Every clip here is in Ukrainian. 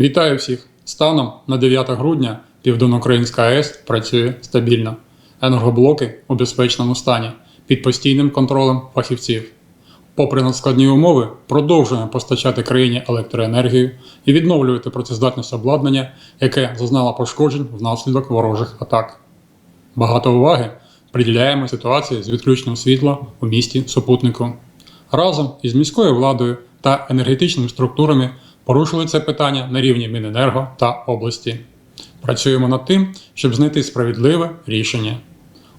Вітаю всіх! Станом на 9 грудня Південноукраїнська АЕС працює стабільно. Енергоблоки у безпечному стані під постійним контролем фахівців. Попри надскладні умови, продовжуємо постачати країні електроенергію і відновлювати працездатність обладнання, яке зазнало пошкоджень внаслідок ворожих атак. Багато уваги приділяємо ситуації з відключенням світла у місті супутнику. Разом із міською владою та енергетичними структурами порушили це питання на рівні Міненерго та області. Працюємо над тим, щоб знайти справедливе рішення.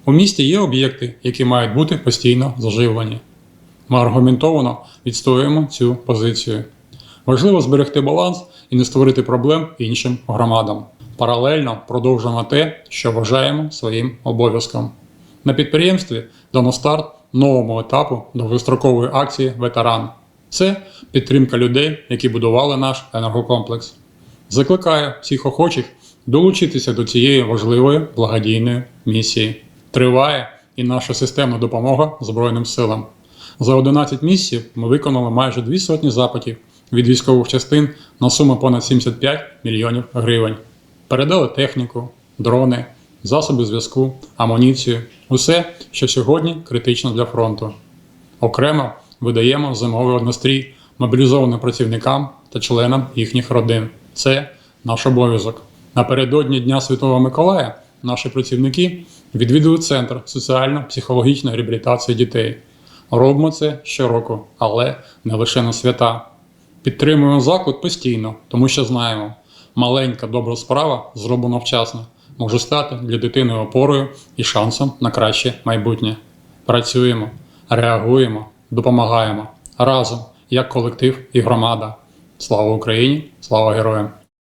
У місті є об'єкти, які мають бути постійно заживлені. Ми аргументовано відстоюємо цю позицію. Важливо зберегти баланс і не створити проблем іншим громадам. Паралельно продовжуємо те, що вважаємо своїм обов'язком. На підприємстві дано старт новому етапу довгострокової акції Ветеран. Це підтримка людей, які будували наш енергокомплекс. Закликаю всіх охочих долучитися до цієї важливої благодійної місії. Триває і наша системна допомога Збройним силам. За 11 місяців ми виконали майже дві сотні запитів від військових частин на суму понад 75 мільйонів гривень. Передали техніку, дрони, засоби зв'язку, амуніцію усе, що сьогодні критично для фронту. Окремо видаємо зимовий однострій мобілізованим працівникам та членам їхніх родин. Це наш обов'язок. Напередодні Дня Святого Миколая наші працівники відвідують центр соціально-психологічної реабілітації дітей. Робимо це щороку, але не лише на свята. Підтримуємо заклад постійно, тому що знаємо, маленька добра справа, зроблена вчасно, може стати для дитини опорою і шансом на краще майбутнє. Працюємо, реагуємо, допомагаємо разом, як колектив і громада. Слава Україні! Слава героям!